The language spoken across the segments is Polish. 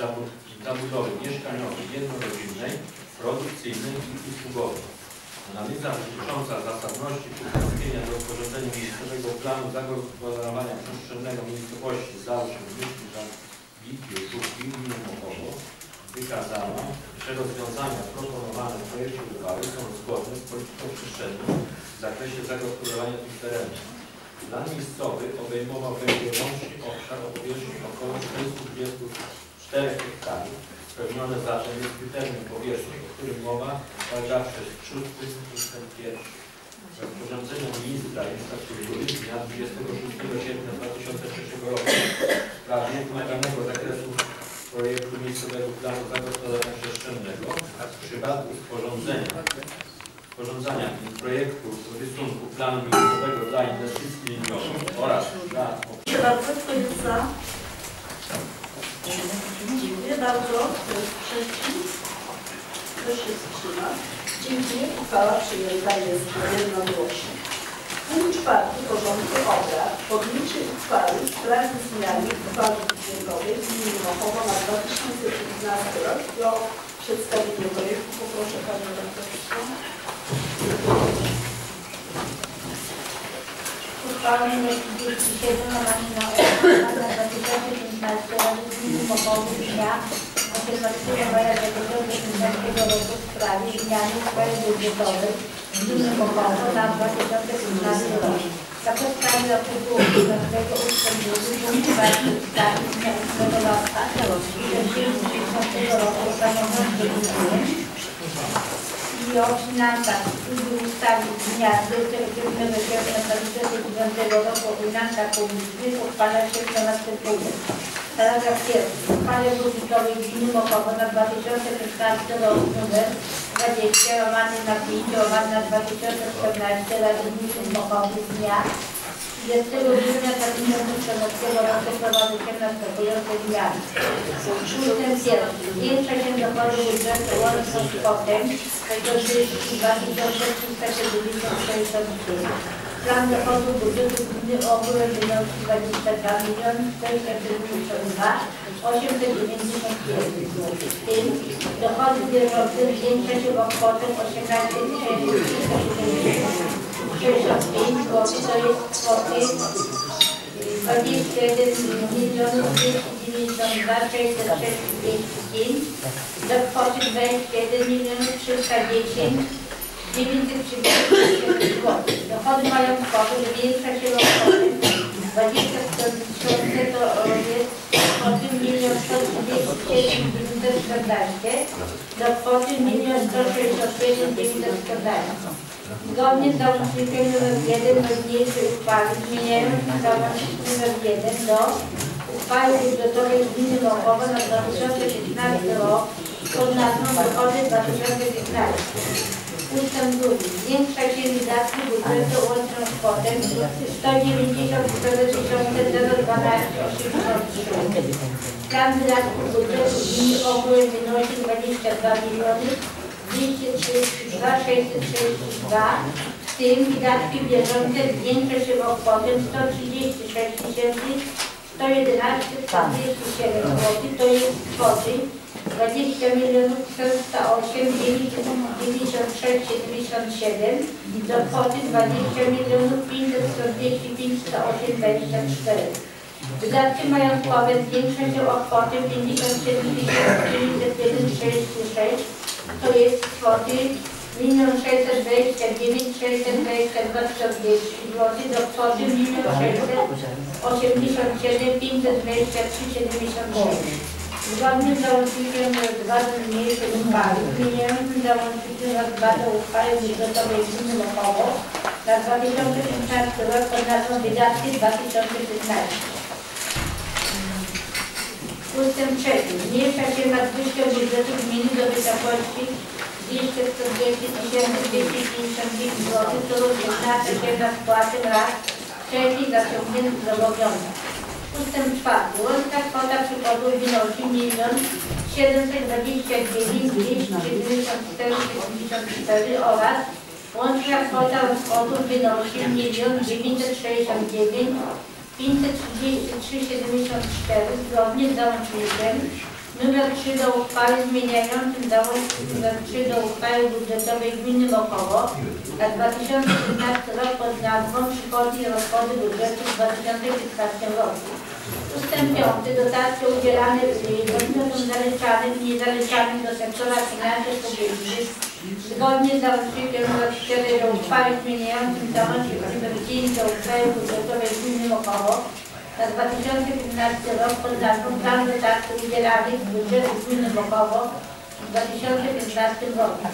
zabud- zabudowy mieszkaniowej, jednorodzinnej, produkcyjnej i usługowej. Analiza dotycząca zasadności przystąpienia do sporządzenia miejscowego planu zagospodarowania przestrzennego miejscowości Załóż Myśli Żabiki, Żółki i Mokowo wykazała, że rozwiązania proponowane w projekcie uchwały są zgodne z polityką przestrzenną w zakresie zagospodarowania tych terenów. Plan miejscowy obejmował będzie łącznie obszar o powierzchni około 424 hektarów. Spełnione zatem jest kryterium powierzchni, o którym mowa w paragrafie 6 ust. 1. Rozporządzenia ministra infrastruktury z dnia 26 sierpnia 2003 roku w sprawie wymaganego zakresu projektu miejscowego planu zagospodarowania przestrzennego w przypadku sporządzenia sporządzania projektu rysunku planu miejscowego dla inwestycji liniowych oraz dla Dziękuję bardzo. Dziękuję bardzo. Kto jest przeciw? Kto się wstrzymał? Dziękuję. Uchwała przyjęta jest jednogłośnie. Punkt czwarty porządku obrad. Podjęcie uchwały w sprawie zmiany uchwały budżetowej w gminie Mochowo na 2015 rok. O przedstawienie projektu poproszę Panią Redaktorstwo. Uchwała nr 37 na maszynę na 2015 Rady Gminy Mokowy dnia 18 maja 2015 roku w sprawie zmiany uchwały budżetowej Gminy Mokowy na 2015 rok. Na podstawie artykułu 15 ust. 2 punkt 2 ustawy z dnia 8 marca 2010 roku samorządzie gminy i o finansach ustawy z dnia 27 sierpnia 2009 roku o finansach publicznych uchwala się co następuje. Paragraf pierwszy. W uchwale budżetowej gminy Mokowo na 2015 rok numer 20 łamany na 5 łamany na 2014 Rady Gminy Mokowy z dnia 30 grudnia 2014 roku prowadzi się następujące zmiany. Punktem pierwszym. Zwiększa się dochody budżetu łączną kwotę do 32 373 Plan dochodu budżetu gminy ogółem wynosi 22 miliony 472 891 zł. W tym dochody bieżące zwiększa się o kwotę 18 65 zł, to jest kwoty 21 milionów 292 665 do kwoty 21 milionów 310 937 zł. Dochody mają kwotę, że większa się o kwotę 20 tysięcy to jest kwoty 1 137 914 do kwoty 1 167 914. Zgodnie z załącznikiem nr 1 do niniejszej uchwały zmieniając załącznik nr 1 do uchwały budżetowej gminy Mokowa na 2015 rok pod nazwą Dochody 2015. Ustęp drugi. Zwiększa się wydatki budżetu łączną kwotę 194 012 Plan wydatków budżetu gminy ogółem wynosi 22 miliony 232 662 w tym wydatki bieżące się o kwotę 136 111 47 zł, to jest kwoty 20 milionów 408 996 77 do kwoty 20 milionów 545 108 24. Wydatki majątkowe zwiększa się o kwotę 57 901 to jest kwoty 1 629 622 40 zł do kwoty 1 687 523 76. Zgodnie z załącznikiem nr 2 do niniejszej uchwały, zmieniającym załącznikiem nr 2 do uchwały budżetowej gminy Mokowo na 2015 rok pod nazwą wydatki 2015. Ustęp trzeci. Zmniejsza się nadwyżkę budżetu gminy do wysokości 240 255 zł, co wyznacza się na spłatę rat wcześniej zaciągniętych zobowiązań. Ustęp czwarty. Łączna kwota przychodów wynosi 1 729 294 74 oraz łączna kwota rozchodów wynosi 1 969 533,74 zgodnie z załącznikiem Numer 3 do uchwały zmieniającym załącznik numer 3 do uchwały budżetowej gminy Mokowo na 2015 rok pod nazwą Przychody i rozchody budżetu w 2015 roku. Ustęp 5. Dotacje udzielane podmiotom zaliczanym i niezaliczanym do sektora finansów publicznych zgodnie z załącznikiem nr 4 do uchwały zmieniającym załącznik nr 5 do uchwały budżetowej gminy Mokowo na 2015 rok pod nazwą Plan dotacji udzielanych z budżetu gminy Mokowo w 2015 roku.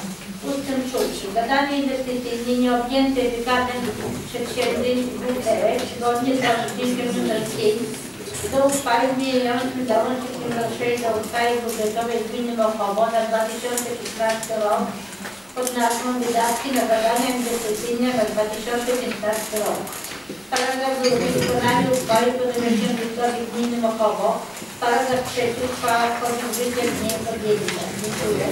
Ustęp 6. Zadania inwestycyjne nieobjęte wykazem przedsięwzięć WTF zgodnie z załącznikiem nr 5 do uchwały zmieniającym załącznik nr 6 do uchwały budżetowej gminy Mokowo na 2015 rok pod nazwą Wydatki na zadania inwestycyjne na 2015 rok. Paragraf drugi. Wykonanie uchwały podejmie wójtowi gminy Mokowo. Paragraf trzeci. Uchwała wchodzi w życie w dniu podjęcia. Dziękuję.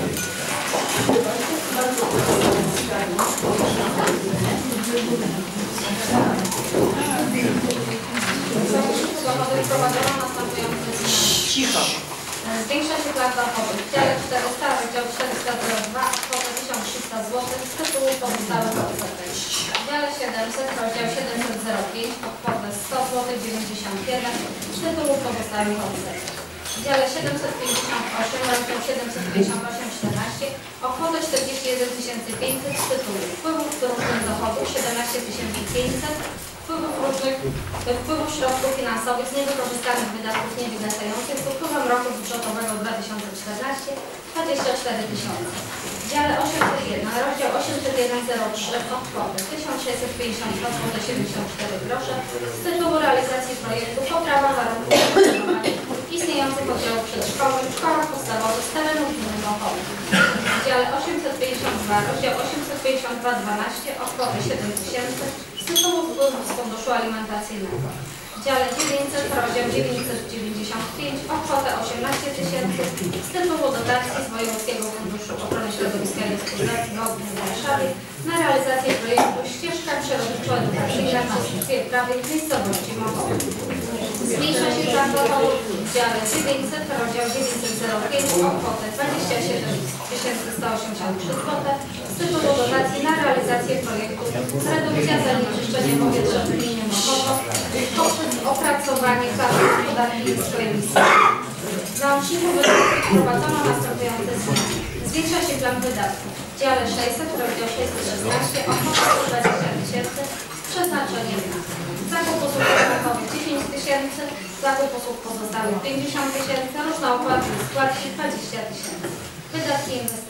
Bardzo Dochody Cicho. Zwiększa się plan dochodów. W dziale 400, rozdział 402, kwotę 1300 zł z tytułu pozostałych odsetek. W dziale 700, rozdział 705, o kwotę 100 zł 91 z tytułu pozostałych odsetek. W dziale 758, rozdział 758, 14, o kwotę 41 500 z tytułu wpływów z dochodów 17 500 wpływów różnych, wpływów środków finansowych z niewykorzystanych wydatków niewygasających w upływem roku budżetowego 2014 24 tysiące. W dziale 801, rozdział 8103 odkłady 1652 zł 74 grosze z tytułu realizacji projektu poprawa warunków istniejących oddziałów przedszkolnych w szkołach podstawowych z terenu gminy Wąchowy. W dziale 852, rozdział 852 12 odkłady 7000 symptomów z funduszu alimentacyjnego. W dziale 900 rozdział 995 o kwotę 18 tysięcy z tytułu dotacji z Wojewódzkiego Funduszu Ochrony Środowiska i Gospodarki Wodnej w Warszawie na realizację projektu Ścieżka Przyrodniczo-Edukacyjna na Służbie Prawie w miejscowości Mokowa. Zmniejsza się zagotowo w dziale 900 rozdział 905 o kwotę 27 183 zł dotacji na realizację projektu Redukcja zanieczyszczenia powietrza w gminie Mokowo poprzez opracowanie planu gospodarki niskiej emisji. W załączniku wydatków wprowadzono następujące zmiany. Zwiększa się plan wydatków. W dziale 600, rozdział 616 o kwotę 120 tysięcy z przeznaczeniem na zakup usług rachunkowych 10 tysięcy, zakup usług pozostałych 50 tysięcy, różne opłaty i składki 20 tysięcy. Wydatki inwestycyjne,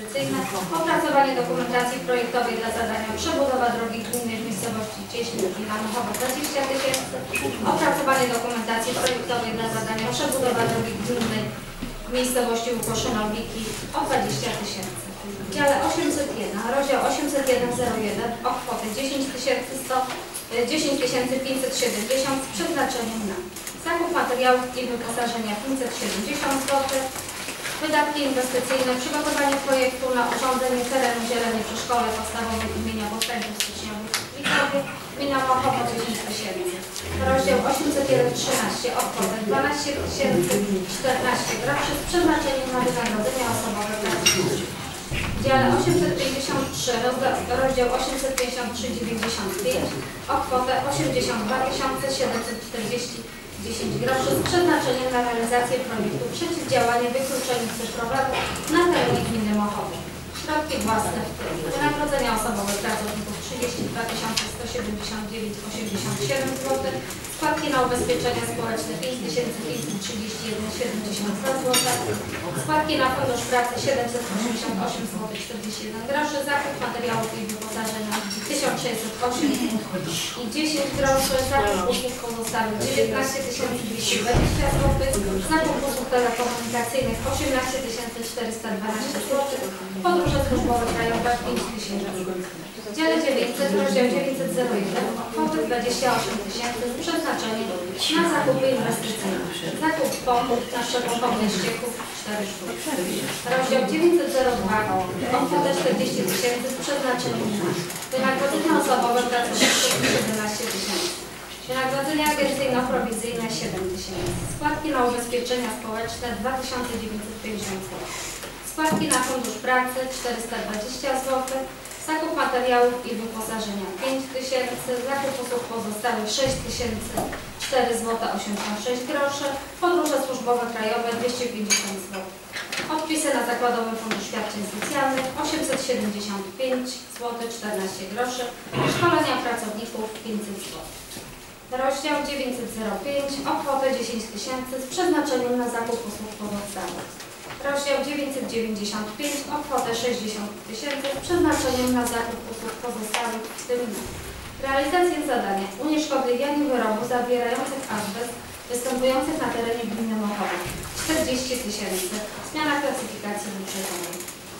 opracowanie dokumentacji projektowej dla zadania przebudowa drogi gminnej w miejscowości Cieśnik gmina Mochowa 20 tysięcy, opracowanie dokumentacji projektowej dla zadania przebudowa drogi gminnej w miejscowości Łukoszynowiki o 20 tysięcy. W dziale 801, rozdział 80101 o kwotę 10 100 10 570 z przeznaczeniem na zakup materiałów i wyposażenia 570 zł, wydatki inwestycyjne, przygotowanie projektu na urządzenie terenu zieleni przy szkole podstawowej imienia Powstańców Styczniowych w Witowie, gmina Mochowo 10 tysięcy. Rozdział 801 13 o kwotę 12 014 groszy z przeznaczeniem na wynagrodzenia osobowe. W dziale 853, rozda- rozdział 853 95 o kwotę 82 740 10 groszy z przeznaczeniem na realizację projektu przeciwdziałania wykluczeniu cyfrowemu na terenie gminy Mochowy. Środki własne wynagrodzenia osobowe pracowników 32 179 87 zł, składki na ubezpieczenia społeczne 5531 72 zł, składki na fundusz pracy 788 zł 41 groszy, zakup materiałów i wyposażenia 1608 i 10 groszy, zakup usług pozostałych 19 220 zł, zakup usług telekomunikacyjnych 18 412 zł, podróże służbowe krajowe 5 tysięcy. W dziale 900, rozdział 901, kwoty 28 tysięcy z przeznaczeniem na zakupy inwestycyjne. Zakup pomp na szczególnych ścieków 4 sztuki. Rozdział 902, o kwotę 40 tysięcy z przeznaczeniem na wynagrodzenia osobowe pracowników 17 tysięcy. Wynagrodzenia agencyjno-prowizyjne 7 tysięcy. Składki na ubezpieczenia społeczne 2950 zł. Składki na fundusz pracy 420 zł. Zakup materiałów i wyposażenia 5 tysięcy. Zakup usług pozostałych 6 tysięcy 4 zł 86 groszy. Podróże służbowe krajowe 250 zł. Odpisy na Zakładowy Fundusz Świadczeń Socjalnych 875 zł 14 groszy. Szkolenia pracowników 500 zł. Rozdział 905 o kwotę 10 tysięcy z przeznaczeniem na zakup usług pozostałych. Rozdział 995 o kwotę 60 tysięcy z przeznaczeniem na zakup usług pozostałych, w tym realizację zadania unieszkodliwianie wyrobów zawierających azbest występujących na terenie gminy Mochowa 40 tysięcy, zmiana klasyfikacji budżetowej.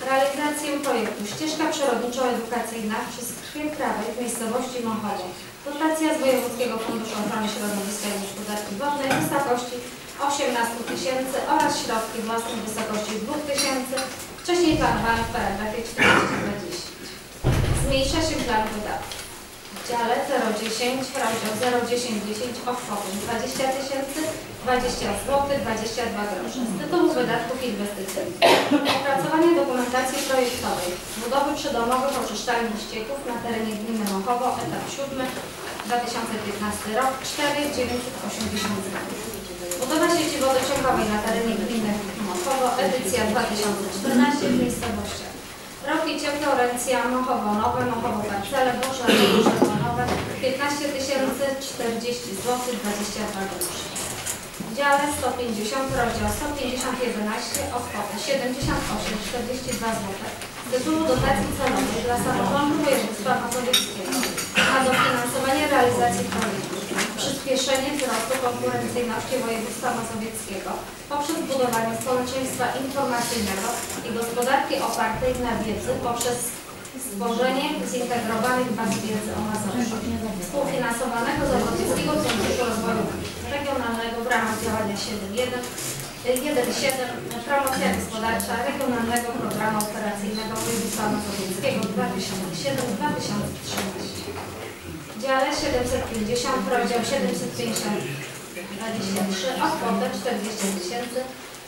Realizację projektu ścieżka przyrodniczo-edukacyjna przez krwię prawej w miejscowości Mochowo. Dotacja z Wojewódzkiego Funduszu Ochrony Środowiska i Gospodarki Wodnej w wysokości 18 tysięcy oraz środki własne w wysokości 2 tysięcy, wcześniej planowane w paragrafie 420. Zmniejsza się plan wydatków. Dziale 010, rozdział 01010 o kwotę 20 tysięcy, 20 zł, 22 grosze z tytułu wydatków inwestycyjnych. Opracowanie dokumentacji projektowej budowy przydomowych oczyszczalni ścieków na terenie gminy Mochowo, etap 7, 2015 rok, 4 980 zł. Budowa sieci wodociągowej na terenie gminy Mochowo, edycja 2014 w miejscowościach. Roki ciepło, Rencja, Mochowo Nowe, Mochowo Parcele, Boże, Boże Nowe, 15 tysięcy 40 zł, 22 groszy. W dziale 150, rozdział 150, 11 o kwotę 78, 42 zł z tytułu dotacji celowej dla samorządu województwa mazowieckiego na dofinansowanie realizacji projektu. Przyspieszenie wzrostu konkurencyjności województwa mazowieckiego poprzez budowanie społeczeństwa informacyjnego i gospodarki opartej na wiedzy poprzez stworzenie zintegrowanych baz wiedzy o Mazowszu, współfinansowanego z Europejskiego Funduszu Rozwoju Regionalnego w ramach działania 7.1 1.7 Promocja gospodarcza Regionalnego Programu Operacyjnego Województwa Mazowieckiego 2007-2013. W dziale 750, rozdział 750, 23 o kwotę 40 tysięcy,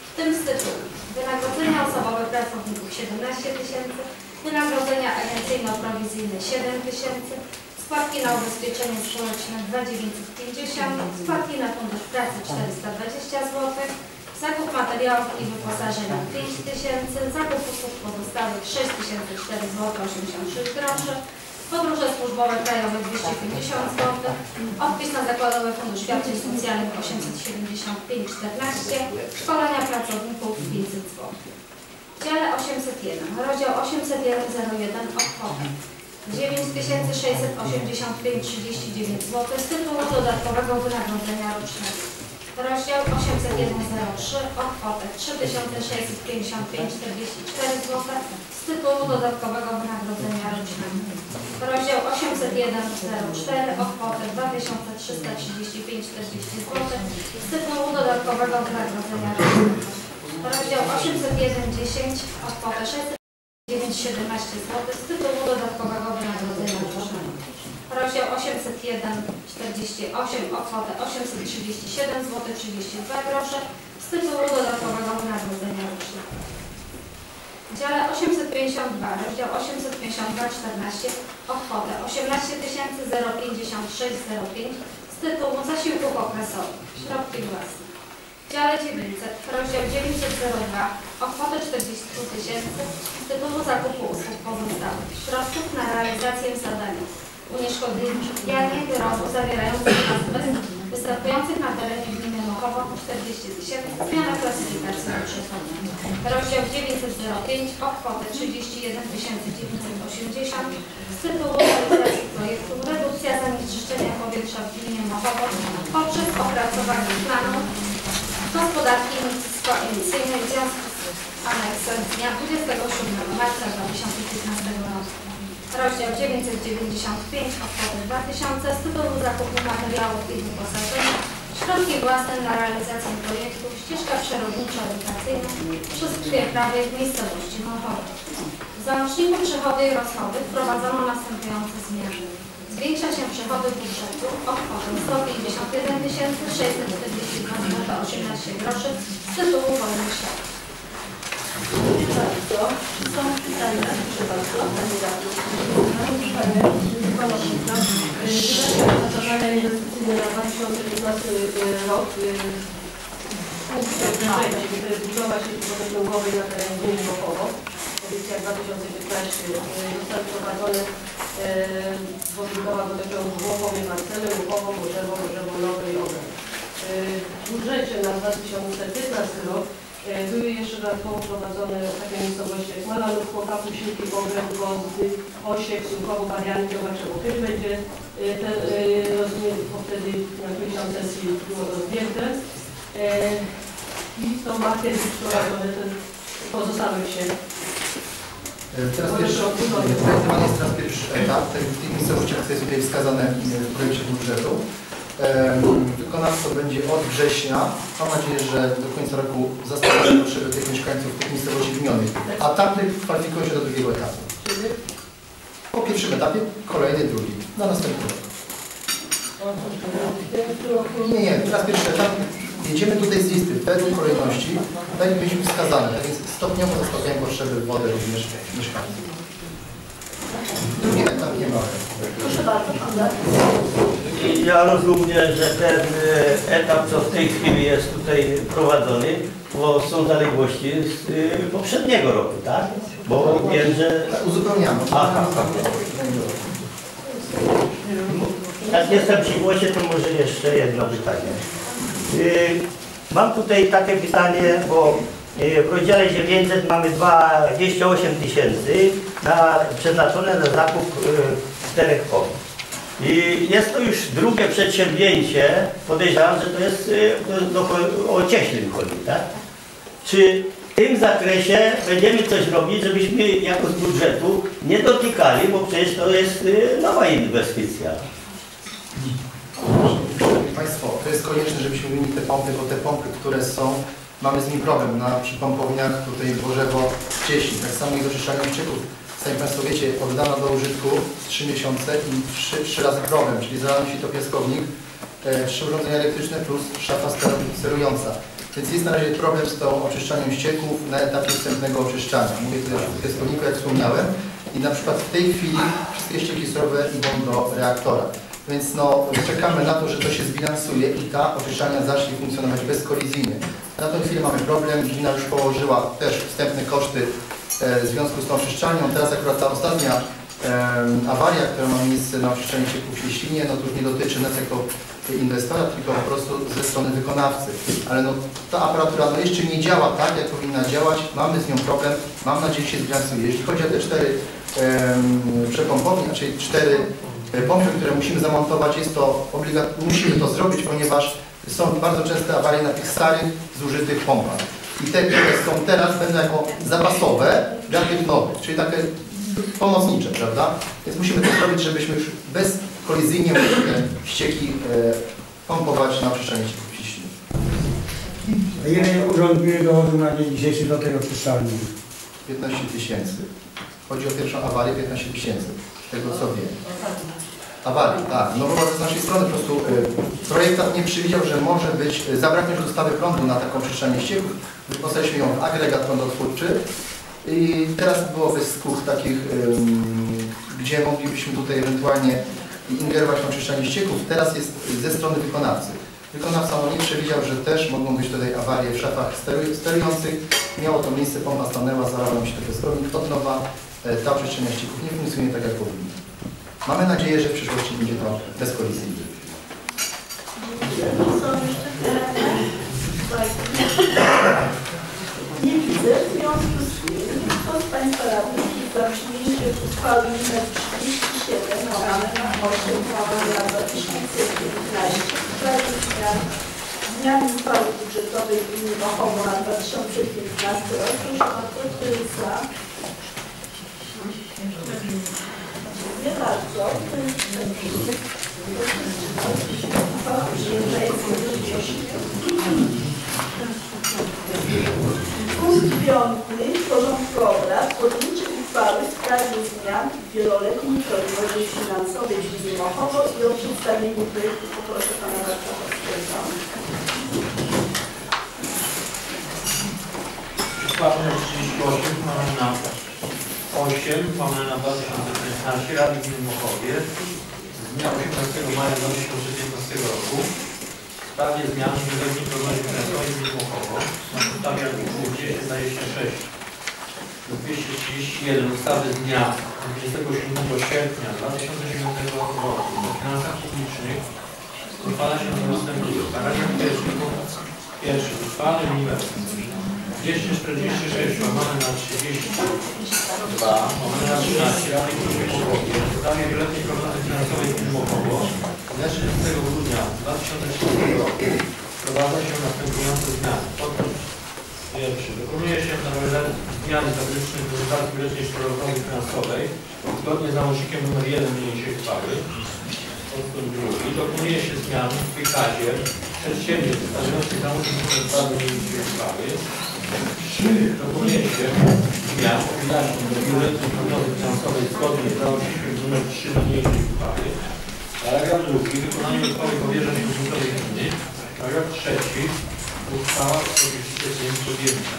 w tym z tytułu wynagrodzenia osobowe pracowników 17 tysięcy, wynagrodzenia agencyjno-prowizyjne 7 tysięcy, składki na ubezpieczenie społeczne 2950, składki na fundusz pracy 420 zł, zakup materiałów i wyposażenia 5 tysięcy, zakup usług pozostałych 6004 zł 86 groszy, Podróże służbowe krajowe 250 zł, odpis na Zakładowy Fundusz Świadczeń Socjalnych 875,14, szkolenia pracowników 500 zł. W dziale 801, rozdział 801.01 o kwotę 9685,39 zł z tytułu dodatkowego wynagrodzenia rocznego. Rozdział 801.03 o kwotę 3655,44 zł z tytułu dodatkowego wynagrodzenia rocznego. Rozdział 801.04 o kwotę 2335,40 zł z tytułu dodatkowego wynagrodzenia rocznego. Rozdział 801.10 o kwotę 609,17 zł z tytułu dodatkowego wynagrodzenia rocznego. Rozdział 801.48 o kwotę 837 zł 32 grosze z tytułu dodatkowego wynagrodzenia rocznego. W dziale 852, rozdział 852,14 o kwotę 18 056,05 z tytułu zasiłków okresowych, środki własne. W dziale 900, rozdział 902 o kwotę 40 tysięcy z tytułu zakupu usług pozostałych, środków na realizację zadania unieszkodliwianie wyrobów zawierających występujących na terenie gminy Mochowo 40 tysięcy, zmiana klasyfikacji budżetowej. Rozdział 905 o kwotę 31 980 z tytułu realizacji projektu redukcja zanieczyszczenia powietrza w gminie Mochowo poprzez opracowanie planu gospodarki niskoemisyjnej w związku z aneksem z dnia 27 marca 2015 roku. Rozdział 995 o kwotę 2000 z tytułu zakupu materiałów i wyposażenia, środki własne na realizację projektu ścieżka przyrodniczo-edukacyjna przez krwie prawej w miejscowości Mochowo. W załączniku przychody i rozchody wprowadzono następujące zmiany. Zwiększa się przychody budżetu o kwotę 151 642 zł 18 groszy z tytułu wolnych środków. Dziękuję bardzo. Pytania? Proszę bardzo, Pani inwestycyjne na 2015 rok punkt budowa sieci wodopłynkowej na terenie gminy Bochowo. Edycja 2015 zostały prowadzone wodopłynowa wodociągu Włochowie, Marcele, Łukowo, Morzewo, Morzewo Nowe i Obrę. W budżecie na 2015 rok były jeszcze dodatkowo prowadzone takie miejscowości jak Malanów, Chłopaków, Siłki, Wągrem, Gązdy, Osiek, Sulkowo, Mariany, Zobaczyło. Kiedy będzie e, ten, e, rozumiem, bo wtedy na którejś tam sesji było rozwinięte. E, I to ma być prowadzone ten pozostałych się. Teraz pierwszy, realizowany jest teraz pierwszy etap w tych miejscowościach, które jest tutaj wskazane w projekcie budżetu. Em, Wykonawcą będzie od września. Mam nadzieję, że do końca roku zaspokoi potrzeby tych mieszkańców tych miejscowości wymienionych. A tamte kwalifikują się do drugiego etapu. Po pierwszym etapie kolejny, drugi. Na następny rok. Nie, nie, teraz pierwszy etap. Jedziemy tutaj z listy według kolejności, tak jak mieliśmy wskazane. Tak więc stopniowo zaspokajają potrzeby wody również mieszkańców. Drugi etap nie ma. Proszę bardzo, Pan. Ja rozumiem, że ten e, etap, co w tej chwili jest tutaj prowadzony, bo są zaległości z e, poprzedniego roku, tak? Bo wiem, że... Uzupełniamy. Aha. Jak jestem przy głosie, to może jeszcze jedno pytanie. Y, Mam tutaj takie pytanie, bo w rozdziale 900 mamy 28 tysięcy na- przeznaczone na zakup czterech pomp. I jest to już drugie przedsięwzięcie, podejrzewam, że to jest y, do, o Cieślin chodzi, tak? Czy w tym zakresie będziemy coś robić, żebyśmy jako z budżetu nie dotykali, bo przecież to jest y, nowa inwestycja. Państwo, to jest konieczne, żebyśmy wymienili te pompy, bo te pompy, które są, mamy z nimi problem na przy pompowniach tutaj Bożewo, Cieśni, tak samo i do oczyszczania ścieków. Sami Państwo wiecie, oddano do użytku 3 miesiące i 3, 3 razy problem, czyli zalano to piaskownik, e, trzy urządzenia elektryczne plus szafa steru- sterująca. Więc jest na razie problem z tą oczyszczaniem ścieków na etapie wstępnego oczyszczania. Mówię tutaj o piaskowniku, jak wspomniałem. I na przykład w tej chwili wszystkie ścieki surowe idą do reaktora. Więc no, czekamy na to, że to się zbilansuje i ta oczyszczalnia zacznie funkcjonować bezkolizyjnie. Na tę chwilę mamy problem, gmina już położyła też wstępne koszty w związku z tą oczyszczalnią. Teraz akurat ta ostatnia awaria, która ma miejsce na oczyszczaniu ścieków w no to już nie dotyczy nas jako inwestora, tylko po prostu ze strony wykonawcy. Ale no, ta aparatura no, jeszcze nie działa tak, jak powinna działać. Mamy z nią problem. Mam nadzieję, że się zbilansuje. Jeśli chodzi o te cztery przepompownie, czyli cztery e, pompy, które musimy zamontować, jest to musimy to zrobić, ponieważ są bardzo częste awarie na tych starych, zużytych pompach. I te, które są teraz, będą jako zapasowe dla tych nowych, czyli takie pomocnicze, prawda? Więc musimy to zrobić, żebyśmy już bezkolizyjnie mogli te ścieki e, pompować na ścieków ciśni. A ile urząd dochodu na dzień dzisiejszy do tej oczyszczalni? 15 tysięcy. Chodzi o pierwszą awarię 15 tysięcy, tego co wiem. Awarii, tak. No bo z naszej strony po prostu y, projektant nie przewidział, że może być, y, zabraknąć dostawy prądu na taką oczyszczanie ścieków. Wyposażyliśmy ją w agregat prądotwórczy i teraz byłoby skut takich, gdzie moglibyśmy tutaj ewentualnie ingerować w oczyszczanie ścieków. Teraz jest ze strony wykonawcy. Wykonawca nie przewidział, że też mogą być tutaj awarie w szafach steru- sterujących. Miało to miejsce, pompa stanęła, zalała się to piaskownik, od nowa e, ta oczyszczenia ścieków nie funkcjonuje tak jak powinno. Mamy nadzieję, że w przyszłości będzie to bezkolizyjne. Nie widzę. W związku z tym, kto z Państwa radnych jest za przyjęciem uchwały nr 37 łamane na 8 łamane na 2019 w sprawie zmian zmiany uchwały budżetowej gminy Bochowo na 2015 rok. Proszę bardzo, kto jest za? Dziękuję bardzo. Uchwała przyjęta jest jednogłośnie. Punkt piąty porządku obrad podjęcie uchwały w sprawie zmian w wieloletniej prognozie finansowej gminy Mochowo i o przedstawienie projektu poproszę pana. Uchwała nr 38 mamy na 8, mamy na 2015 Rady Gminy z dnia 18 maja 2015 roku w sprawie zmian w wieloletniej prognozie finansowej Gminy Mochowo na podstawie artykułu 10 na 6 do 231 ustawy z dnia 27 sierpnia 2007 roku o finansach publicznych uchwala się następuje. Paragraf pierwszy pierwszy uchwały numer 246 łamane na 32 łamane na 13 Rady Gminy Mochowie w sprawie wieloletniej prognozy finansowej Gminy z dnia 30 grudnia 2014 roku wprowadza się następujące zmiany. Pierwszy. Dokonuje się zmiany fabrycznej do dotacji wieloletniej prognozy finansowej zgodnie z załącznikiem nr 1 niniejszej uchwały. Podpunkt drugi. Dokonuje się zmian w wykazie przedsięwzięć stanowiących załącznik nr 2 niniejszej uchwały. Trzy. Dokonuje się zmian w wyjaśnień do wieloletniej prognozy finansowej zgodnie z załącznikiem nr 3 niniejszej uchwały. Paragraf drugi. Wykonanie uchwały powierza się urzędowi gminy. Paragraf trzeci. Uchwała w sprawie przeciwdziałania podjęcia.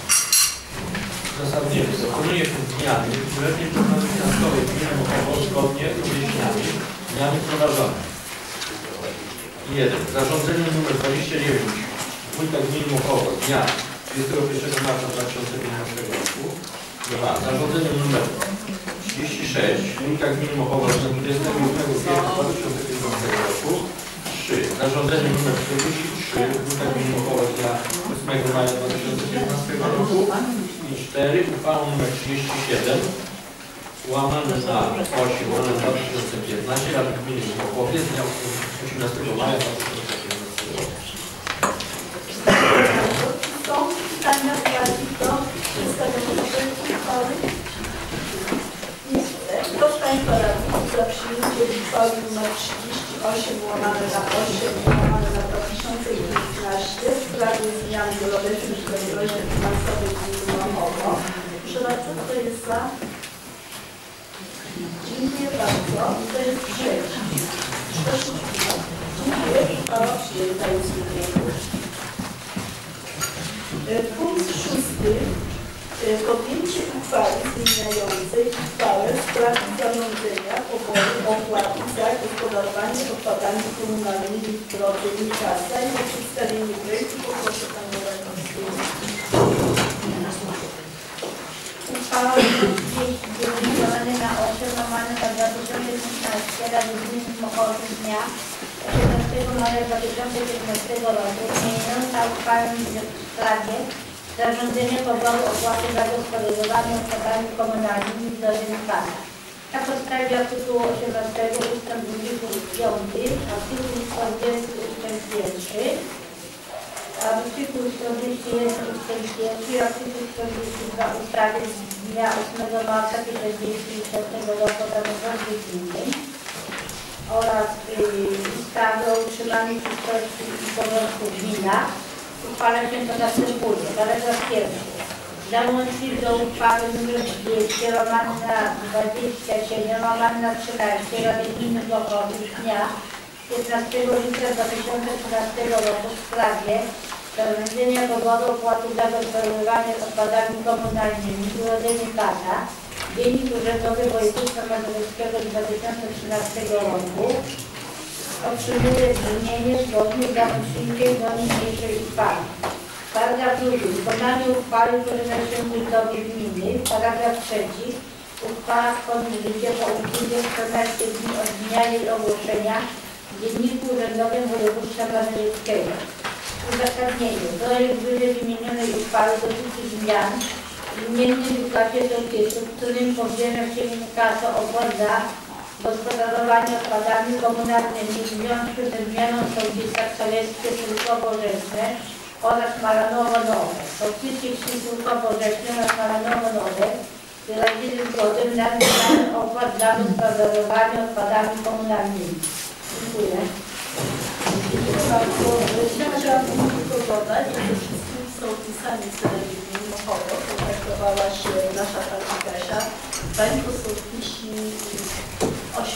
Uzasadnienie. Dokonuje się zmiany w wieloletniej prognozy finansowej gminy Mokowo zgodnie z wyjaśnieniami zmiany wprowadzone. 1. Zarządzenie nr 29 Wójta Gminy Mokowo dnia 31 marca 2015 roku. 2. Zarządzenie nr 36 Wójta Gminy Mokowo z dnia 28 kwietnia 2015 roku. 3. Zarządzenie nr 43 Wójta Gminy Mokowo z dnia 8 maja 2015 roku. I 4. Uchwałą nr 37 łamane na 8 łamane na 2015 Rady Gminy Mokowie z dnia 18 maja 2015 roku. Są pytania uwagi do przedstawionego projektu uchwały? Kto z Państwa radnych za przyjęcie uchwały nr 38 łamane na 8 łamane na 2015 w sprawie zmian wieloletnich finansowej gminy Mochowo? Proszę bardzo, kto jest za? Dziękuję bardzo. Kto jest przeciw? Kto się? Dziękuję. Jest jednego. E, Punkt szósty. Podjęcie uchwały zmieniającej uchwałę w sprawie zarządzenia poboru opłaty za gospodarowanie odpadami komunalnymi w drodze Mikasa i o przedstawienie projektu poproszę Panią Radowskiego. Uchwała wykonany na 8 łamane na 2015 Rady Gminy Mochowy z dnia 18 maja 2015 roku zmieniająca uchwałę w sprawie zarządzenia poboru opłaty za gospodarowanie odpadami komunalnymi w Dorzynnikach. Na podstawie artykułu 18 ust. 25, artykuł 40 ust. 1, Artykuł 41 ust. 1 i artykuł 42 ustawy z dnia 8 marca 1994 roku o zarządzaniu gminy oraz y, ustawy o utrzymaniu czystości i porządku w gminach uchwala się to następuje. Paragraf pierwszy. Załącznik do uchwały nr 200 łamany na 27 łamany na 13 Rady Gminy z dnia 15 lipca 2013 roku w sprawie zarządzenia powodu opłaty za gospodarowanie odpadami komunalnymi w urodzeniu pana Dziennik Urzędowy Województwa Mazowieckiego 2013 roku otrzymuje brzmienie zgodnie z załącznikiem do niniejszej uchwały. Paragraf drugi. Wykonanie uchwały się wójtowi gminy. Paragraf trzeci. Uchwała wchodzi w życie po upływie 14 dni od dnia jej ogłoszenia w Dzienniku Urzędowym Województwa Mazowieckiego. Uzasadnienie. Projekt wyżej wymienionej uchwały dotyczy zmian w układzie dotychczas, w którym powierza się kaso opłat za gospodarowanie odpadami komunalnymi w związku ze zmianą sołtisa Soleckie Szylkowo-Rzeczne oraz Maranowo-Nowe. Sołtysy wsi Szylkowo-Rzeczne oraz Maranowo-Nowe wyrazili zgodę na zmianę opłat za gospodarowanie odpadami komunalnymi. Dziękuję. Chciałabym tylko dodać, że wszystkim z telewizji Mochowo, to tak to zainteresowała się nasza pani Kasia. Pani posłanki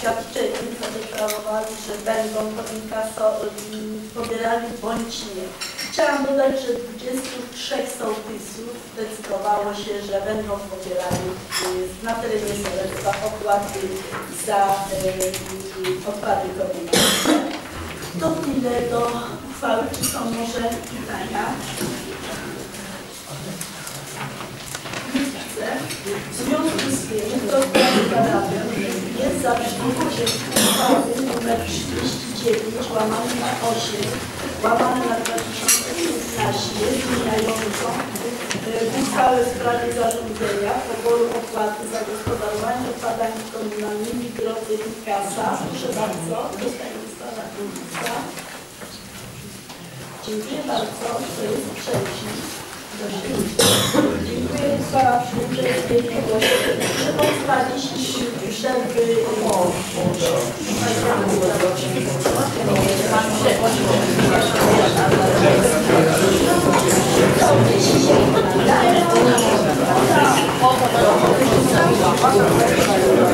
oświadczyli, zadeklarowali, że będą to inkaso pobierali bądź nie. Chciałam dodać, że 23 sołtysów zdecydowało się, że będą pobierali y, na terenie sołectwa opłaty za y, odpady komunalne. To tyle do uchwały. Czy są może pytania? W związku z tym, to zarabiam, jest za przyjęciem uchwały nr 39 łamane na 8 łamane na 2015 zmieniającą uchwałę w sprawie zarządzenia poboru opłaty za gospodarowanie odpadami komunalnymi w drodze Mikasa. Proszę bardzo, Stanisława Kulica. Dziękuję bardzo. Kto jest przeciw? Dziękuję. Uchwała przyjęta jest jednogłośnie. Proszę pozwolić przerwy o Thank you.